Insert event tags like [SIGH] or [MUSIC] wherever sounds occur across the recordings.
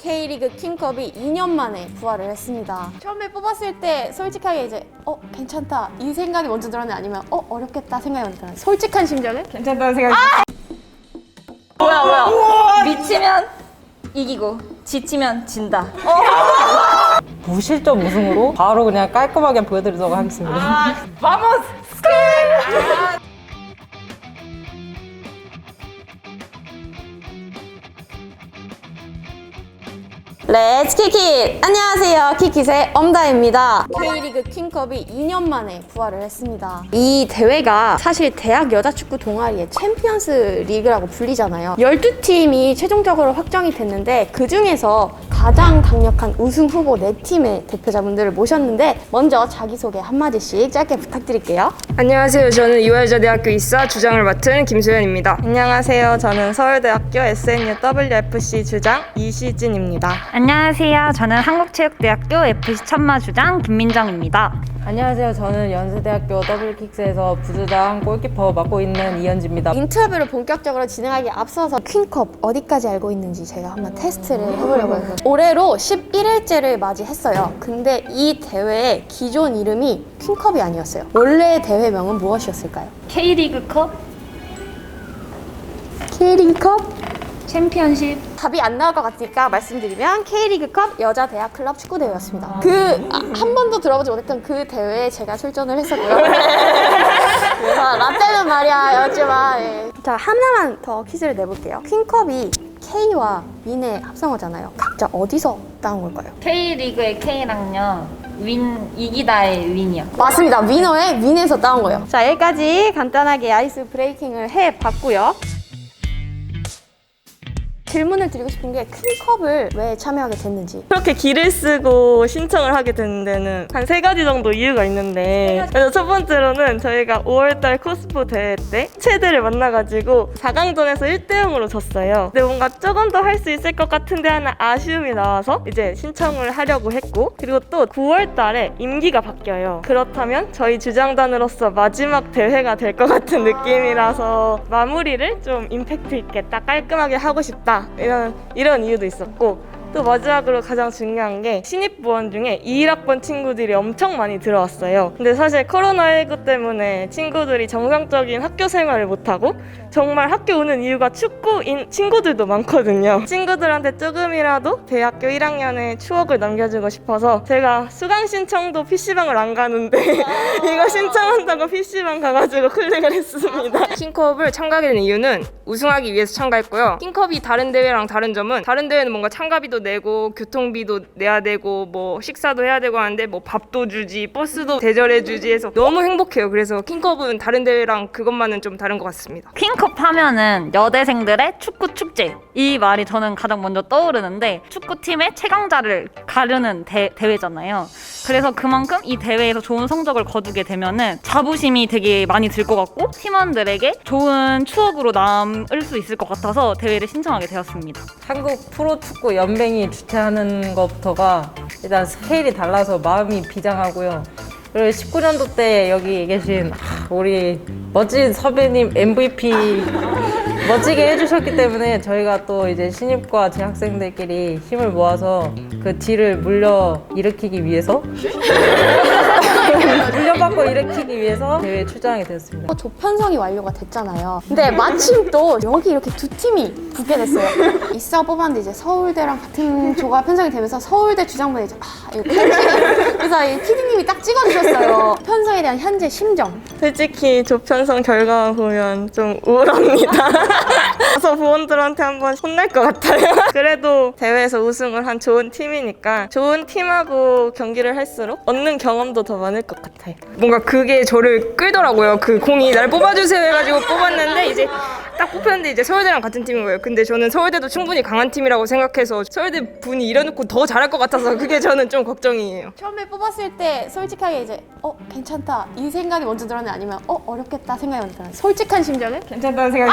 K리그 킹컵이 2년 만에 부활을 했습니다. 처음에 뽑았을 때 솔직하게 이제 어 괜찮다. 이 생각이 먼저 들었는데 아니면 어 어렵겠다 생각이 먼저 들었는데 솔직한 심정은? 괜찮다는 생각이 뭐야 뭐야? 미치면 이기고 지치면 진다. 무실점 우승으로? 바로 그냥 깔끔하게 보여드리도록 하겠습니다. 바모스 렛츠 키킷! 안녕하세요. 키킷의 엄다입니다. K리그 킹컵이 2년 만에 부활을 했습니다. 이 대회가 사실 대학 여자축구 동아리의 챔피언스 리그라고 불리잖아요. 12팀이 최종적으로 확정이 됐는데 그 중에서 가장 강력한 우승 후보 4팀의 대표자분들을 모셨는데 먼저 자기소개 한마디씩 짧게 부탁드릴게요. 안녕하세요. 저는 이화여자대학교 이사 주장을 맡은 김소연입니다. 안녕하세요. 저는 서울대학교 SNUWFC 주장 이시진입니다. 안녕하세요 저는 한국체육대학교 FC 천마 주장 김민정입니다 안녕하세요. 저는 연세대학교 더블킥스에서 부주장 골키퍼 맡고 있는 이현지입니다. 인터뷰를 본격적으로 진행하기 앞서서 퀸컵 어디까지 알고 있는지 제가 한번 테스트를 해보려고 해서 올해로 11일째를 맞이했어요. 근데 이 대회의 기존 이름이 퀸컵이 아니었어요. 원래 대회명은 무엇이었을까요? K리그컵 K리그컵? 챔피언십 답이 안 나올 것 같으니까 말씀드리면 K리그컵 여자 대학 클럽 축구 대회였습니다. 그 한 번도 들어보지 못했던 그 대회에 제가 출전을 했었고요. [LAUGHS] 그래서 라떼는 말이야 였지만 예. 자 하나만 더 퀴즈를 내볼게요. 퀸컵이 K와 윈의 합성어잖아요. 각자 어디서 따온 걸까요? K리그의 K랑요 윈 이기다의 윈이요 맞습니다. 위너의 윈에서 따온 거예요. 자 여기까지 간단하게 아이스 브레이킹을 해 봤고요. 질문을 드리고 싶은 게 퀸컵을 왜 참여하게 됐는지 그렇게 길을 쓰고 신청을 하게 된 데는 한 세 가지 정도 이유가 있는데 그래서 첫 번째로는 저희가 5월달 코스프 대회 때 체대를 만나가지고 4강전에서 1대0으로 졌어요. 근데 뭔가 조금 더 할 수 있을 것 같은데 하는 아쉬움이 나와서 이제 신청을 하려고 했고 그리고 또 9월달에 임기가 바뀌어요. 그렇다면 저희 주장단으로서 마지막 대회가 될 것 같은 느낌이라서 마무리를 좀 임팩트 있게 딱 깔끔하게 하고 싶다 이런 이런 이유도 있었고 또 마지막으로 가장 중요한 게 신입부원 중에 21학번 친구들이 엄청 많이 들어왔어요. 근데 사실 코로나19 때문에 친구들이 정상적인 학교 생활을 못하고 정말 학교 오는 이유가 축구인 친구들도 많거든요. 친구들한테 조금이라도 대학교 1학년의 추억을 남겨주고 싶어서 제가 수강 신청도 PC방을 안 가는데 [LAUGHS] 이거 신청한다고 PC방 가가지고 클릭을 했습니다. 킹컵을 참가하게 된 이유는 우승하기 위해서 참가했고요. 킹컵이 다른 대회랑 다른 점은 다른 대회는 뭔가 참가비도 내고 교통비도 내야 되고 뭐 식사도 해야 되고 하는데 뭐 밥도 주지 버스도 대절해 주지 해서 너무 행복해요. 그래서 킹컵은 다른 대회랑 그것만은 좀 다른 것 같습니다. 퀸컵 하면은 여대생들의 축구 축제 이 말이 저는 가장 먼저 떠오르는데 축구팀의 최강자를 가르는 대, 대회잖아요. 그래서 그만큼 이 대회에서 좋은 성적을 거두게 되면은 자부심이 되게 많이 들 것 같고 팀원들에게 좋은 추억으로 남을 수 있을 것 같아서 대회를 신청하게 되었습니다. 한국 프로축구 연맹이 주최하는 것부터가 일단 스케일이 달라서 마음이 비장하고요. 그리고 19년도 때 여기 계신 하, 우리 멋진 선배님 MVP 멋지게 해주셨기 때문에 저희가 또 이제 신입과 재학생들끼리 힘을 모아서 그 뒤를 물려 일으키기 위해서 [LAUGHS] 물려받고 일으키기 위해서 대회에 출전하게 되었습니다. 어, 조편성이 완료가 됐잖아요. 근데 마침 또 여기 이렇게 두 팀이 붙게 됐어요. 이사 뽑았는데 이제 서울대랑 같은 조가 편성이 되면서 서울대 주장분이 이제 아 이거 편집이 그래서 이 PD님이 딱 찍어주셨어요. 편성에 대한 현재 심정. 솔직히 조편성 결과만 보면 좀 우울합니다. 가서 부원들한테 한번 혼날 것 같아요. [LAUGHS] 그래도 대회에서 우승을 한 좋은 팀이니까 좋은 팀하고 경기를 할수록 얻는 경험도 더 많을 것 같아요. 뭔가 그게 저를 끌더라고요. 그 공이 날 뽑아주세요 해가지고 뽑았는데 이제 딱 뽑혔는데 이제 서울대랑 같은 팀인 거예요. 근데 저는 서울대도 충분히 강한 팀이라고 생각해서 서울대 분이 이래놓고 더 잘할 것 같아서 그게 저는 좀 걱정이에요. 처음에 뽑았을 때 솔직하게 이제 어 괜찮다 이 생각이 먼저 들었는데 아니면 어 어렵겠다 생각이 먼저 들었는데 솔직한 심정은 괜찮다는 생각이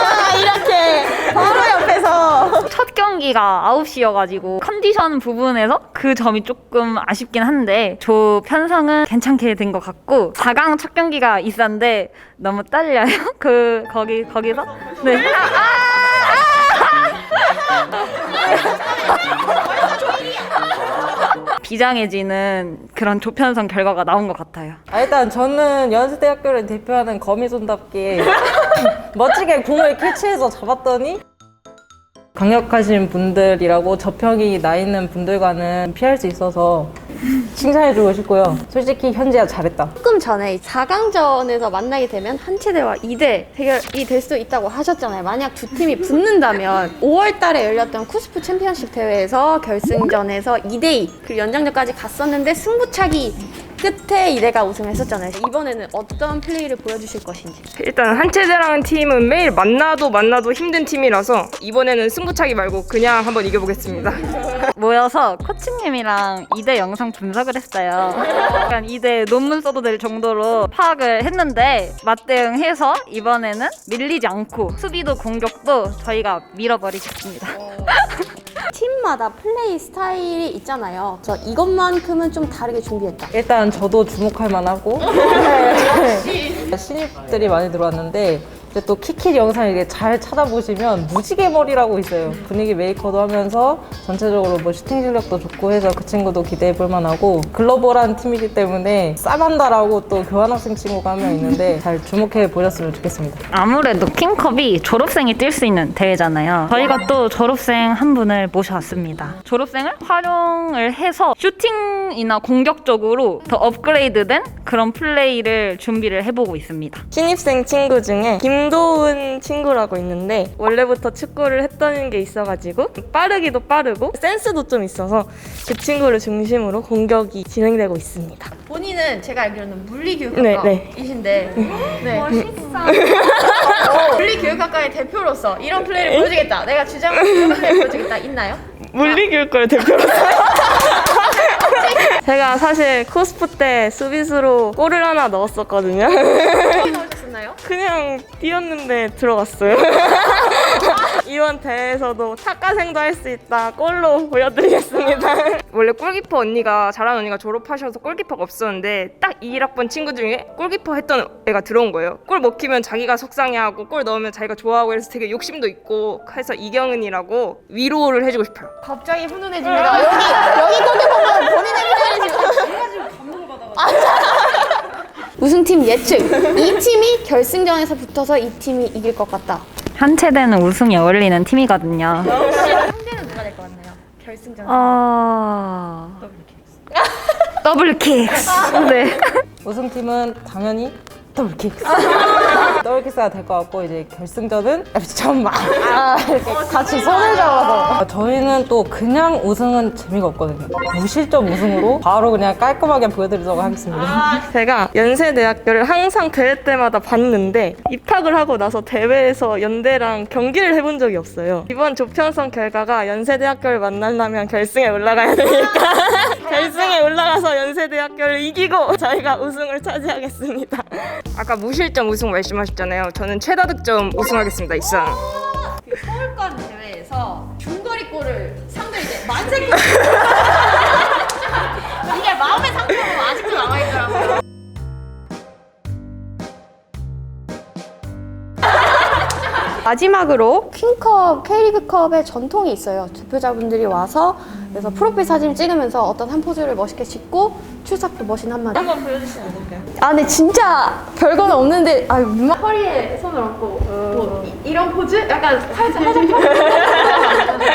아 [LAUGHS] 이렇게 바로 옆에서 첫 경기가 9시여가지고 컨디션 부분에서 그 점이 조금 아쉽긴 한데 조 편성은 괜찮게 된 것 같고 4강 첫 경기가 있었는데 너무 떨려요. [LAUGHS] 그 거기 거기서 네. 아, 아, 아! [LAUGHS] 비장해지는 그런 조편성 결과가 나온 것 같아요. 아, 일단 저는 연세대학교를 대표하는 거미손답게 [LAUGHS] 멋지게 공을 캐치해서 잡았더니 강력하신 분들이라고 저평이 나 있는 분들과는 피할 수 있어서 칭찬해주고 싶고요. 솔직히 현지야 잘했다. 조금 전에 4강전에서 만나게 되면 한체 대와 2대 대결이 될 수도 있다고 하셨잖아요. 만약 두 팀이 붙는다면 5월 달에 열렸던 쿠스프 챔피언십 대회에서 결승전에서 2대2 그리고 연장전까지 갔었는데 승부차기 끝에 2대가 우승했었잖아요. 이번에는 어떤 플레이를 보여주실 것인지. 일단 한체대라는 팀은 매일 만나도 만나도 힘든 팀이라서 이번에는 승부차기 말고 그냥 한번 이겨보겠습니다. [LAUGHS] 모여서 코치님이랑 2대 영상 분석을 했어요. 약간 2대 논문 써도 될 정도로 파악을 했는데 맞대응해서 이번에는 밀리지 않고 수비도 공격도 저희가 밀어버리겠습니다. 팀마다 플레이 스타일이 있잖아요. 저 이것만큼은 좀 다르게 준비했다. 일단 저도 주목할 만하고 [LAUGHS] 신입들이 많이 들어왔는데 이제 또 키키 영상 이게 잘 찾아보시면 무지개 머리라고 있어요. 분위기 메이커도 하면서 전체적으로 뭐 슈팅 실력도 좋고 해서 그 친구도 기대해 볼 만하고 글로벌한 팀이기 때문에 쌈한다라고 또 교환학생 친구가 한 명 있는데 잘 주목해 보셨으면 좋겠습니다. 아무래도 킹컵이 졸업생이 뛸 수 있는 대회잖아요. 저희가 또 졸업생 한 분을 모셔왔습니다. 졸업생을 활용을 해서 슈팅이나 공격적으로 더 업그레이드된 그런 플레이를 준비를 해보고 있습니다. 신입생 친구 중에 김 도훈 친구라고 있는데 원래부터 축구를 했던 게 있어가지고 빠르기도 빠르고 센스도 좀 있어서 그 친구를 중심으로 공격이 진행되고 있습니다. 본인은 제가 알기로는 네, 물리교육학과이신데 네. 물리교육학과의 대표로서 이런 플레이를 보여주겠다. 내가 주장하는 이런 [LAUGHS] 보여주겠다. 있나요? 물리교육과의 대표로서요? [LAUGHS] 제가 사실 코스프 때 수비수로 골을 하나 넣었었거든요. 나오셨나요? 그냥 뛰었는데 들어갔어요. [LAUGHS] 이번 대회에서도 탁가생도 할 수 있다. 골로 보여드리겠습니다. [LAUGHS] 원래 골키퍼 언니가 잘하는 언니가 졸업하셔서 골키퍼가 없었는데 딱 21학번 친구 중에 골키퍼 했던 애가 들어온 거예요. 골 먹히면 자기가 속상해하고 골 넣으면 자기가 좋아하고 해서 되게 욕심도 있고 해서 이경은이라고 위로를 해주고 싶어요. 갑자기 훈훈해집니다. 여기 여기 골키퍼는 본인의 플레이를 지금 [LAUGHS] 우승팀 예측. 이 팀이 결승전에서 붙어서 이 팀이 이길 것 같다. 한체대는 우승이 어울리는 팀이거든요. 상대는 누가 될 것 같나요? 결승전. 어... 더블킥스. 네. 우승팀은 당연히 더블킥스. 더블킥스가 [LAUGHS] 될 것 같고 이제 결승전은 잠깐만 아, 이렇게 같이 손을 잡아서 저희는 또 그냥 우승은 재미가 없거든요. 무실점 우승으로 바로 그냥 깔끔하게 보여드리도록 하겠습니다. 제가 연세대학교를 항상 대회 때마다 봤는데 입학을 하고 나서 대회에서 연대랑 경기를 해본 적이 없어요. 이번 조편성 결과가 연세대학교를 만나려면 결승에 올라가야 되니까 [LAUGHS] 결승에 올라가서 연세대학교를 이기고 저희가 우승을 차지하겠습니다. 아까 무실점 우승 말씀하셨잖아요. 저는 최다 득점 우승하겠습니다. 이상. 그 서울권 대회에서 중거리 골을 상대 이제 만세골 [LAUGHS] 이게 마음의 상처로 아직도 남아있더라고요. 마지막으로 퀸컵, K리그컵의 전통이 있어요. 대표자분들이 와서 그래서 프로필 사진 찍으면서 어떤 한 포즈를 멋있게 찍고 출석도 멋진 한마디. 한번 보여주시면 어떨까요? 아, 근데 진짜 별거는 없는데 아, 마- 허리에 손을 얹고 뭐 이- 이런 포즈? 약간 살짝 [LAUGHS] 살짝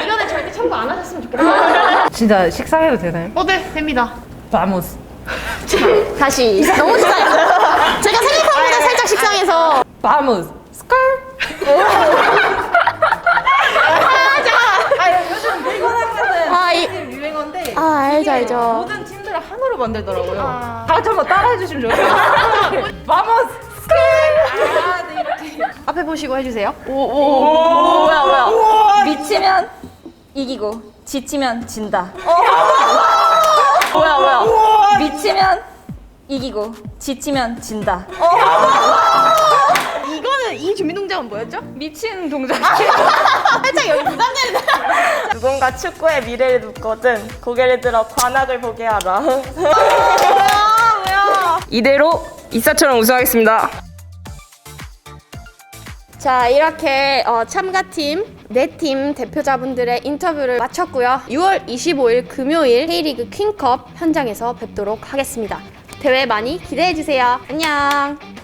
이거는 절대 참고 안 하셨으면 좋겠어요. 진짜 식상해도 되나요? 어, 네, 됩니다. 바모스. 다시 너무 식상했어요. 제가 생각한 것보다 살짝 식상해서 바모스. 스컬. 아, 이, 유행어인데 아 알죠 알죠. 모든 팀들을 하나로 만들더라고요. 다 같이 한번 따라해 주시면 좋겠어요. 바모스. [LAUGHS] 앞에 보시고 해주세요. 뭐야 뭐야. 미치면 이기고 지치면 진다. 뭐야 뭐야. 미치면 이기고 지치면 진다. 이거는 이 준비 동작은 뭐였죠? 미친 동작. [LAUGHS] 살짝 여기 부담되는데. 누군가 축구의 미래를 묻거든 고개를 들어 관악을 보게 하라. 이대로 이사처럼 우승하겠습니다. 자 이렇게 어, 참가팀 네 팀 대표자분들의 인터뷰를 마쳤고요. 6월 25일 금요일 K리그 퀸컵 현장에서 뵙도록 하겠습니다. 대회 많이 기대해 주세요. 안녕.